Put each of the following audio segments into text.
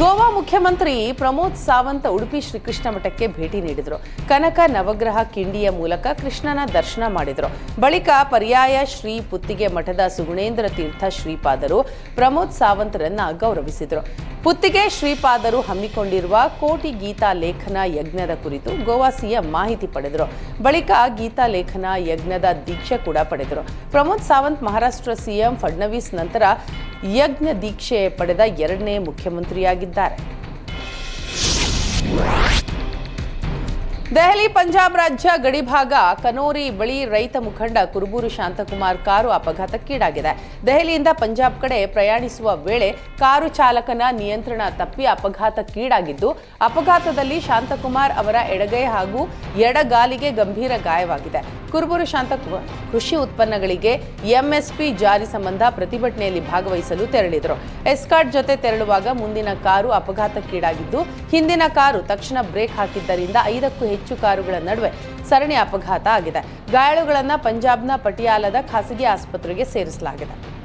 ಗೋವಾ ಮುಖ್ಯಮಂತ್ರಿ ಪ್ರಮೋದ್ ಸಾವಂತ್ ಉಡುಪಿ ಶ್ರೀಕೃಷ್ಣ ಮಠಕ್ಕೆ ಭೇಟಿ ನೀಡಿದರು. ಕನಕ ನವಗ್ರಹ ಕಿಂಡಿಯ ಮೂಲಕ ಕೃಷ್ಣನ ದರ್ಶನ ಮಾಡಿದರು. ಬಳಿಕ ಪರ್ಯಾಯ ಶ್ರೀ ಪುತ್ತಿಗೆ ಮಠದ ಸುಗುಣೇಂದ್ರ ತೀರ್ಥ ಶ್ರೀಪಾದರು ಪ್ರಮೋದ್ ಸಾವಂತರನ್ನ ಗೌರವಿಸಿದರು. ಪುತ್ತಿಗೆ ಶ್ರೀಪಾದರು ಹಮ್ಮಿಕೊಂಡಿರುವ ಕೋಟಿ ಗೀತಾ ಲೇಖನ ಯಜ್ಞದ ಕುರಿತು ಗೋವಾ ಸಿಎಂ ಮಾಹಿತಿ ಪಡೆದರು. ಬಳಿಕ ಗೀತಾ ಲೇಖನ ಯಜ್ಞದ ದೀಕ್ಷೆ ಕೂಡ ಪಡೆದರು. ಪ್ರಮೋದ್ ಸಾವಂತ್ ಮಹಾರಾಷ್ಟ್ರ ಸಿಎಂ ಫಡ್ನವೀಸ್ ನಂತರ ಯಜ್ಞ ದೀಕ್ಷೆ ಪಡೆದ ಎರಡನೇ ಮುಖ್ಯಮಂತ್ರಿಯಾಗಿದ್ದಾರೆ. ದೆಹಲಿ, ಪಂಜಾಬ್ ರಾಜ್ಯ ಗಡಿಭಾಗ, ಕನೋರಿ ಬಳಿ ರೈತ ಮುಖಂಡ ಕುರುಬೂರು ಶಾಂತಕುಮಾರ್ ಕಾರು ಅಪಘಾತಕ್ಕೀಡಾಗಿದೆ. ದೆಹಲಿಯಿಂದ ಪಂಜಾಬ್ ಕಡೆ ಪ್ರಯಾಣಿಸುವ ವೇಳೆ ಕಾರು ಚಾಲಕನ ನಿಯಂತ್ರಣ ತಪ್ಪಿ ಅಪಘಾತಕ್ಕೀಡಾಗಿದ್ದು, ಅಪಘಾತದಲ್ಲಿ ಶಾಂತಕುಮಾರ್ ಅವರ ಎಡಗೈ ಹಾಗೂ ಎಡಗಾಲಿಗೆ ಗಂಭೀರ ಗಾಯವಾಗಿದೆ. ಕುರುಬೂರು ಶಾಂತ ಕೃಷಿ ಉತ್ಪನ್ನಗಳಿಗೆ ಎಂಎಸ್ಪಿ ಜಾರಿ ಸಂಬಂಧ ಪ್ರತಿಭಟನೆಯಲ್ಲಿ ಭಾಗವಹಿಸಲು ತೆರಳಿದರು. ಎಸ್ಕಾರ್ಟ್ ಜೊತೆ ತೆರಳುವಾಗ ಮುಂದಿನ ಕಾರು ಅಪಘಾತಕ್ಕೀಡಾಗಿದ್ದು, ಹಿಂದಿನ ಕಾರು ತಕ್ಷಣ ಬ್ರೇಕ್ ಹಾಕಿದ್ದರಿಂದ ಐದಕ್ಕೂ ಹೆಚ್ಚು ಕಾರುಗಳ ನಡುವೆ ಸರಣಿ ಅಪಘಾತ ಆಗಿದೆ. ಗಾಯಾಳುಗಳನ್ನು ಪಂಜಾಬ್ನ ಪಟಿಯಾಲದ ಖಾಸಗಿ ಆಸ್ಪತ್ರೆಗೆ ಸೇರಿಸಲಾಗಿದೆ.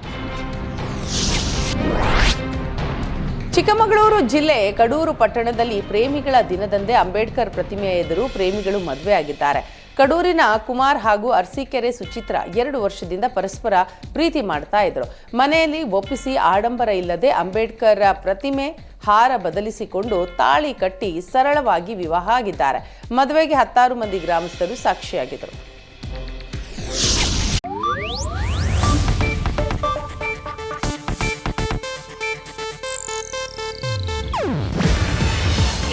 ಚಿಕ್ಕಮಗಳೂರು ಜಿಲ್ಲೆ ಕಡೂರು ಪಟ್ಟಣದಲ್ಲಿ ಪ್ರೇಮಿಗಳ ದಿನದಂದೇ ಅಂಬೇಡ್ಕರ್ ಪ್ರತಿಮೆಯ ಎದುರು ಪ್ರೇಮಿಗಳು ಮದುವೆಯಾಗಿದ್ದಾರೆ ಕಡೂರಿನ ಕುಮಾರ್ ಹಾಗೂ ಅರ್ಸಿಕೆರೆ ಸುಚಿತ್ರ ಎರಡು ವರ್ಷದಿಂದ ಪರಸ್ಪರ ಪ್ರೀತಿ ಮಾಡ್ತಾ ಇದ್ರು. ಮನೆಯಲ್ಲಿ ಒಪ್ಪಿಸಿ ಆಡಂಬರ ಇಲ್ಲದೆ ಅಂಬೇಡ್ಕರ್ ಪ್ರತಿಮೆ ಹಾರ ಬದಲಿಸಿಕೊಂಡು ತಾಳಿ ಕಟ್ಟಿ ಸರಳವಾಗಿ ವಿವಾಹ ಆಗಿದ್ದಾರೆ. ಮದುವೆಗೆ ಹತ್ತಾರು ಮಂದಿ ಗ್ರಾಮಸ್ಥರು ಸಾಕ್ಷಿಯಾಗಿದ್ದರು